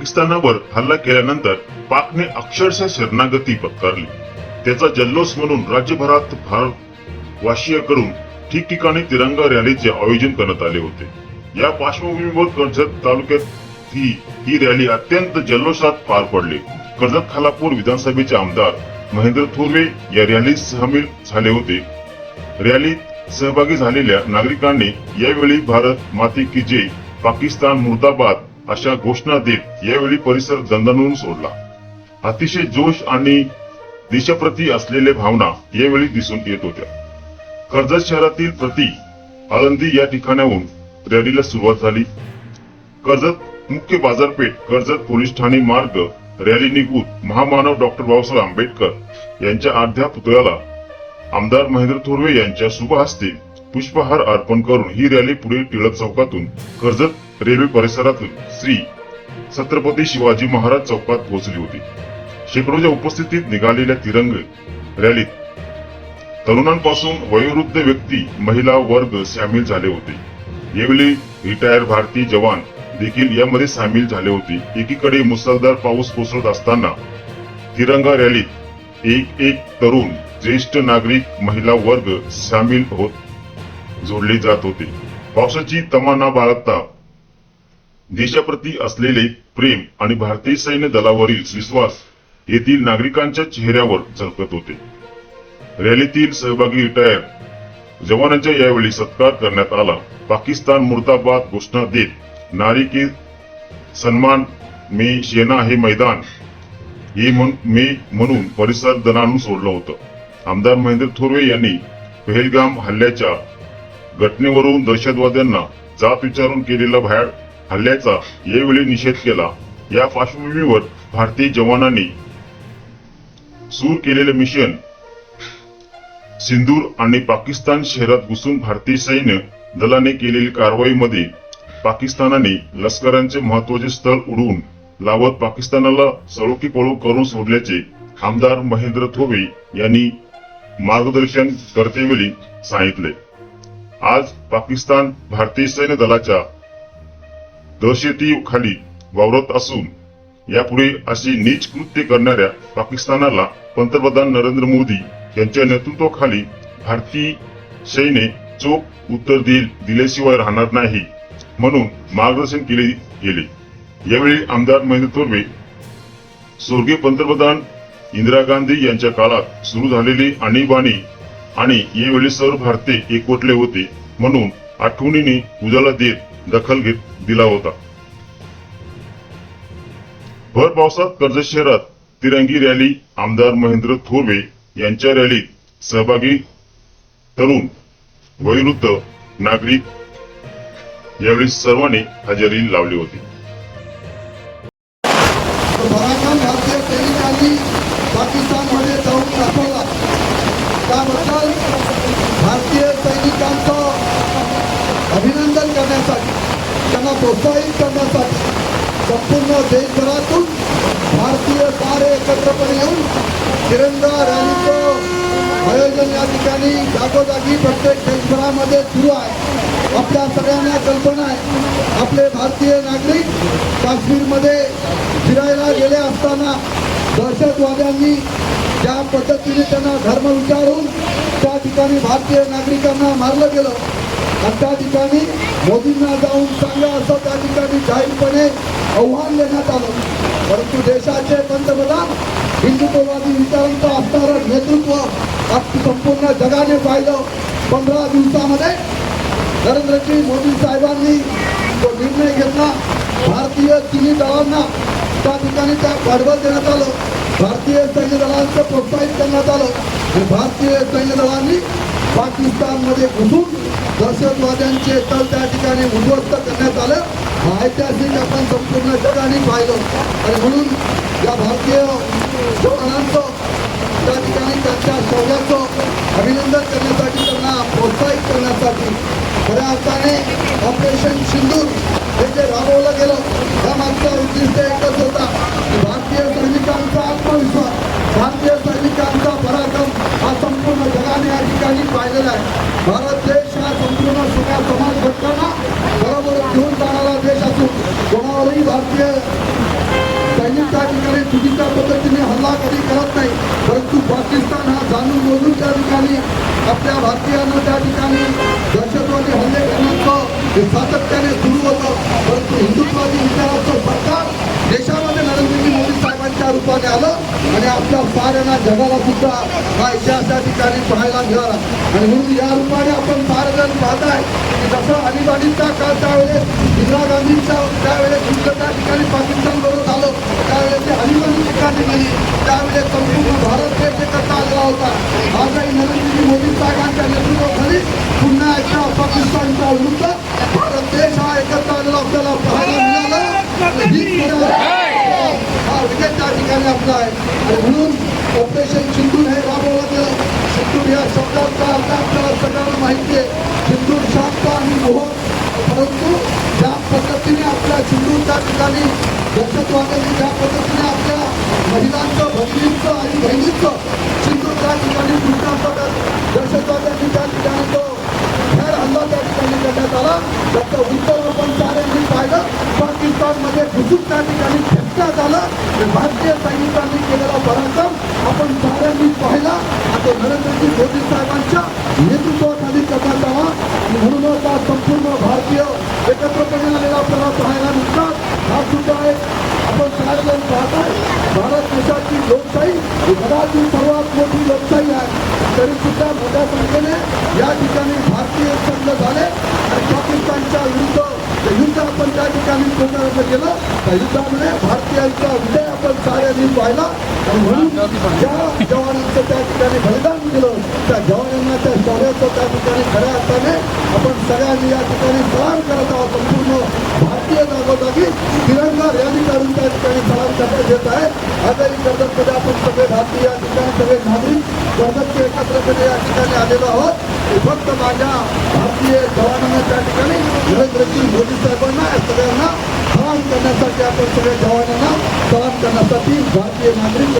पाकिस्तानावर हल्ला केल्यानंतर पाकने अक्षरशः शरणागती पत्करली. त्याचा जल्लोष म्हणून राज्यभरात करून ठिकठिकाणी तिरंगा रॅलीचे आयोजन करण्यात आले होते. या पार्श्वभूमीवर कर्जत तालुक्यात ही ही रॅली अत्यंत जल्लोषात पार पडली. कर्जत खालापूर विधानसभेचे आमदार महेंद्र थोरवे या रॅलीत सामील झाले होते. रॅलीत सहभागी झालेल्या नागरिकांनी यावेळी भारत माती की जय पाकिस्तान मुर्दाबाद अशा घोषणा देत यावेळी परिसर दणदणून सोडला. अतिशय जोश आणि दिशाप्रती असलेल्या भावना यावेळी दिसून येत होत्या. कर्जत शहरातील प्रति आळंदी या ठिकाणाहून रॅलीला सुरुवात झाली. कर्जत मुख्य बाजारपेठ कर्जत पोलीस ठाणे मार्ग रॅली निघून महामानव डॉक्टर बाबासाहेब आंबेडकर यांच्या अर्ध्या पुतळ्याला आमदार महेंद्र थोरवे यांच्या शुभ हस्ते पुष्पहार अर्पण करून ही रॅली पुढे टिळक चौकातून कर्जत रेल्वे परिसरातून श्री छत्रपती शिवाजी महाराज चौकात पोहोचली होती. शेकडोच्या उपस्थितीत निघालेल्या तिरंग रॅलीत तरुणांपासून वयोवृद्ध व्यक्ती महिला वर्ग सामील झाले होते. यावेळी रिटायर भारतीय जवान देखील यामध्ये सामील झाले होते. एकीकडे मुसळधार पाऊस कोसळत असताना तिरंगा रॅलीत एक एक तरुण ज्येष्ठ नागरिक महिला वर्ग सामील होत जोडले जात होते. पावसाची तमाना बाळगता देशाप्रती असलेले प्रेम आणि भारतीय सैन्य दलावरील विश्वास येथील नागरिकांच्या चेहऱ्यावर झलकत होते. रॅलीतील सहभागी रिटायर जवानांचा यावेळी सत्कार करण्यात आला. पाकिस्तान मुर्दाबाद घोषणा देत नारी के सन्मान मी सेना हे मैदान हे म्हण- मे म्हणून परिसर दणाणून सोडलं होतं. आमदार महेंद्र थोरवे यांनी पहलगाम हल्ल्याच्या घटनेवरून दहशतवाद्यांना जात विचारून केलेला भयाड हल्ल्याचा यावेळी निषेध केला. या पार्श्वभूमीवर भारतीय जवानांनी सुरू केलेले मिशन सिंदूर आणि पाकिस्तान शहरात घुसून भारतीय सैन्य दलाने केलेली कारवाईमध्ये पाकिस्तानाने लष्करांचे महत्त्वाचे स्थळ उडवून लावत पाकिस्तानाला सळोकी पळू करून सोडल्याचे आमदार महेंद्र थोबे यांनी मार्गदर्शन करतेवेळी सांगितले. आज पाकिस्तान भारतीय सैन्य दलाच्या दहशतीखाली वावरत असून यापुढे अशी नीच कृत्य करणाऱ्या पाकिस्तानाला पंतप्रधान नरेंद्र मोदी यांच्या नेतृत्वाखाली भारतीय सैन्य चोख उत्तर देईल दिल्याशिवाय राहणार नाही म्हणून मार्गदर्शन केले गेले. यावेळी आमदार महेंद्र तोरवे स्वर्गीय पंतप्रधान इंदिरा गांधी यांच्या काळात सुरू झालेली आणीबाणी आणि यावेळी सर्व भारतीय एकवटले होते म्हणून आठवणीने उजाला देत दखल घेत दिला होता. भर पावसात कर्जत शहरात तिरंगी रॅली आमदार महेंद्र थोरवे यांच्या रॅलीत सहभागी तरुण वयोवृद्ध नागरिक यावेळी सर्वांनी हजेरी लावली होती. पाकिस्तानमध्ये जाऊन दाखवला. त्याबद्दल भारतीय सैनिकांचं अभिनंदन करण्यासाठी त्यांना प्रोत्साहित करण्यासाठी संपूर्ण देशभरातून भारतीय तारे एकत्रपणे येऊन तिरंगा रॅलीचं आयोजन या ठिकाणी जागोजागी प्रत्येक देशभरामध्ये सुरू आहे. आपल्या सगळ्यांना कल्पना आहे आपले भारतीय नागरिक काश्मीरमध्ये फिरायला गेले असताना दहशतवाद्यांनी ज्या पद्धतीने त्यांना धर्म विचारून त्या ठिकाणी भारतीय नागरिकांना मारलं गेलं. आणि त्या ठिकाणी मोदींना जाऊन सांगा असं त्या ठिकाणी जाहीरपणे आव्हान देण्यात आलं. परंतु देशाचे पंतप्रधान हिंदुत्ववादी विचारांचं असणारं नेतृत्व संपूर्ण जगाने पाहिलं. पंधरा दिवसामध्ये नरेंद्रजी मोदी साहेबांनी जो निर्णय घेतला भारतीय तिन्ही दलांना त्या ठिकाणी त्या पाठबळ देण्यात आलं. भारतीय सैन्य दलांचं प्रोत्साहित करण्यात आलं. भारतीय सैन्य दलांनी पाकिस्तानमध्ये घुसून दहशतवाद्यांचे तळ त्या ठिकाणी उद्ध्वस्त करण्यात आलं. ऐतिहासिक आपण संपूर्ण जगाने पाहिलं. आणि म्हणून या भारतीय जवानांचं त्या ठिकाणी त्यांच्या शौर्याचं अभिनंदन करण्यासाठी त्यांना प्रोत्साहित करण्यासाठी खऱ्या अर्थाने ऑपरेशन सिंधूर हे जे राबवलं गेलं त्या उद्दिष्ट एकच होता की भारतीय सैनिकांचा आत्मविश्वास भारतीय सैनिकांचा पराक्रम हा संपूर्ण जगाने या ठिकाणी पाहिलेला आहे भारत देश हा संपूर्ण सगळ्या समाज घटकांना बरोबर घेऊन जाणारा देश असून कोणावरही भारतीय पद्धतीने हल्ला कधी करत नाही परंतु पाकिस्तान हा जाणून बोलून त्या ठिकाणी आपल्या भारतीयांना त्या ठिकाणी दहशतवादी हल्ले करण्याचं सातत्याने सुरू होतं परंतु हिंदुत्वादी विचाराचं सरकार देशामध्ये नरेंद्रजी मोदी साहेबांच्या आलं आणि आपल्या साऱ्यांना जगाला सुद्धा हा इतिहास त्या ठिकाणी पाहायला मिळाला. आणि म्हणून या रूपाने आपण सारेजण पाहताय की जसं आणीबाणीचा काळ त्यावेळेस इंदिरा गांधींचा त्यावेळेस युद्ध त्या ठिकाणी पाकिस्तान बरोबर झालं त्यावेळेस ते आणीबाणी ठिकाणी गेली. त्यावेळेस संपूर्ण भारत देश एकत्र आलेला होता. आजही नरेंद्र मोदी साहेबांच्या नेतृत्वाखाली पुन्हा एकदा पाकिस्तानच्या विरुद्ध भारत देश हा एकत्र आलेला आपल्याला पाहायला मिळाला आणि ही खरं हा विजय त्या ठिकाणी आपला. आहे आणि म्हणून ऑपरेशन सिंधूर हे राबवलं सिंधूर या शब्दाचा अर्थ आपल्याला सगळ्यांना माहिती आहे सिंधूर शांत आणि मोहन परंतु ज्या पद्धतीने आपल्या सिंधूरच्या ठिकाणी दहशतवाद्यांनी ज्या पद्धतीने आपल्या महिलांचं भगिनींचं आणि बहिणींचं सिंधूर त्या ठिकाणी दुसऱ्या दहशतवाद्यांनी त्या ठिकाणी तो खेळ हल्ला त्या ठिकाणी करण्यात आला. त्याचं उत्तर आपण चालेल मी पाहिलं. पाकिस्तानमध्ये घुसून त्या ठिकाणी का झालं. आणि भारतीय सैनिकांनी केलेला पराक्रम आपण साऱ्यांनी पाहिला. आता नरेंद्रजी मोदी साहेबांच्या नेतृत्वाखाली करण्यात आला. म्हणूनच आज संपूर्ण भारतीय एकत्रपणे आलेला आपल्याला पाहायला मिळतात हा सुद्धा एक आपण सगळेजण पाहताय. भारत देशाची लोकशाही ही जगातील सर्वात मोठी लोकशाही आहे. तरी सुद्धा मोठ्या संख्येने या ठिकाणी भारतीय संघ झाले आणि पाकिस्तानच्या विरुद्ध ते युद्ध ठिकाणी पुकारलं गेलं. त्या युद्धामध्ये भारतीयांचा विजय आपण साऱ्यांनी पाहिला. आणि म्हणून ज्या जवानांचं त्या ठिकाणी बलिदान दिलं त्या जवानांना त्या शौर्याचं त्या ठिकाणी खऱ्या अर्थाने आपण सगळ्यांनी या ठिकाणी सलाम करत आहोत. संपूर्ण भारतीय जागोजागी तिरंगा रॅली काढून त्या ठिकाणी सलाम करण्यात येत आहे. आजही कर्जतमध्ये भारतीय या ठिकाणी सगळे नागरिक कर्जतचे एकत्रपणे या ठिकाणी आलेलो आहोत. हे फक्त माझ्या भारतीय जवानांना त्या ठिकाणी नरेंद्रजी मोदी साहेबांना या सगळ्यांना सलाम करण्यासाठी आपण सगळ्या जवानांना सलाम करण्यासाठी भारतीय नागरिक